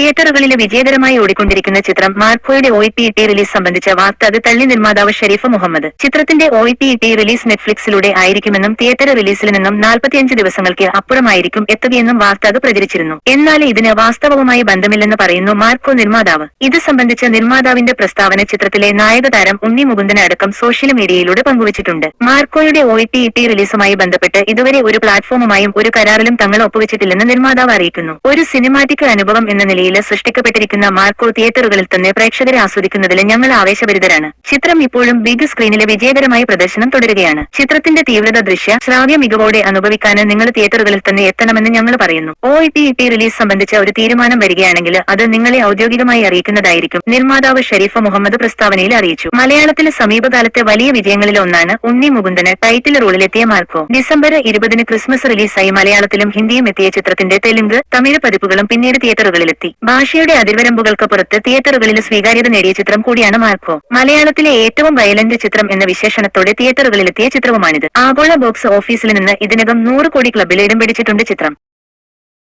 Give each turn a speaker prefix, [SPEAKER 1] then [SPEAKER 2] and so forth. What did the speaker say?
[SPEAKER 1] തിയേറ്ററുകളിൽ വിജയകരമായി ഓടിക്കൊണ്ടിരിക്കുന്ന ചിത്രം മാർക്കോയുടെ ഒ പി ടി റിലീസ് സംബന്ധിച്ച വാർത്ത അത് തള്ളി നിർമ്മാതാവ് ഷെരീഫ് മുഹമ്മദ്. ചിത്രത്തിന്റെ ഒ പി ടി റിലീസ് നെറ്റ്ഫ്ലിക്സിലൂടെ ആയിരിക്കുമെന്നും തിയേറ്റർ റിലീസിൽ നിന്നും നാൽപ്പത്തിയഞ്ച് ദിവസങ്ങൾക്ക് അപ്പുറമായിരിക്കും എത്തുകയെന്നും വാർത്ത അത് പ്രചരിച്ചിരുന്നു. എന്നാൽ ഇതിന് വാസ്തവവുമായി ബന്ധമില്ലെന്ന് പറയുന്നു മാർക്കോ നിർമ്മാതാവ്. ഇത് സംബന്ധിച്ച നിർമ്മാതാവിന്റെ പ്രസ്താവന ചിത്രത്തിലെ നായക താരം ഉണ്ണി മുകുന്ദന അടക്കം സോഷ്യൽ മീഡിയയിലൂടെ പങ്കുവച്ചിട്ടുണ്ട്. മാർക്കോയുടെ ഒ പി ടി റിലീസുമായി ബന്ധപ്പെട്ട് ഇതുവരെ ഒരു പ്ലാറ്റ്ഫോമുമായും ഒരു കരാറിലും തങ്ങൾ ഒപ്പുവെച്ചിട്ടില്ലെന്ന് നിർമ്മാതാവ് അറിയിക്കുന്നു. ഒരു സിനിമാറ്റിക് അനുഭവം എന്ന നിലയിൽ സൃഷ്ടിക്കപ്പെട്ടിരിക്കുന്ന മാർക്കോ തിയേറ്ററുകളിൽ തന്നെ പ്രേക്ഷകരെ ആസ്വദിക്കുന്നതിൽ ഞങ്ങൾ ആവേശഭരിതരാണ്. ചിത്രം ഇപ്പോഴും ബിഗ് സ്ക്രീനിലെ വിജയകരമായ പ്രദർശനം തുടരുകയാണ്. ചിത്രത്തിന്റെ തീവ്രത ദൃശ്യ ശ്രാവ്യ മികവോടെ അനുഭവിക്കാൻ നിങ്ങൾ തിയേറ്ററുകളിൽ തന്നെ എത്തണമെന്ന് ഞങ്ങൾ പറയുന്നു. ഒ ടി ടി റിലീസ് സംബന്ധിച്ച ഒരു തീരുമാനം വരികയാണെങ്കിൽ അത് നിങ്ങളെ ഔദ്യോഗികമായി അറിയിക്കുന്നതായിരിക്കും നിർമ്മാതാവ് ഷെരീഫ് മുഹമ്മദ് പ്രസ്താവനയിൽ അറിയിച്ചു. മലയാളത്തിലെ സമീപകാലത്തെ വലിയ വിജയങ്ങളിൽ ഒന്നാണ് ഉണ്ണി മുകുന്ദന് ടൈറ്റിൽ റോളിലെത്തിയ മാർക്കോ. ഡിസംബർ ഇരുപതിന് ക്രിസ്മസ് റിലീസായി മലയാളത്തിലും ഹിന്ദിയും എത്തിയ ചിത്രത്തിന്റെ തെലുങ്ക് തമിഴ് പതിപ്പുകളും പിന്നീട് തിയേറ്ററുകളിലെത്തി. ഭാഷയുടെ അതിർവരമ്പുകൾക്ക് പുറത്ത് തിയേറ്ററുകളിൽ സ്വീകാര്യത നേടിയ ചിത്രം കൂടിയാണ് മാർക്കോ. മലയാളത്തിലെ ഏറ്റവും വയലന്റ് ചിത്രം എന്ന വിശേഷണത്തോടെ തിയേറ്ററുകളിലെത്തിയ ചിത്രവുമാണിത്. ആഗോള ബോക്സ് ഓഫീസിൽ നിന്ന് ഇതിനകം നൂറ് കോടി ക്ലബിൽ ഇടം പിടിച്ചിട്ടുണ്ട് ചിത്രം.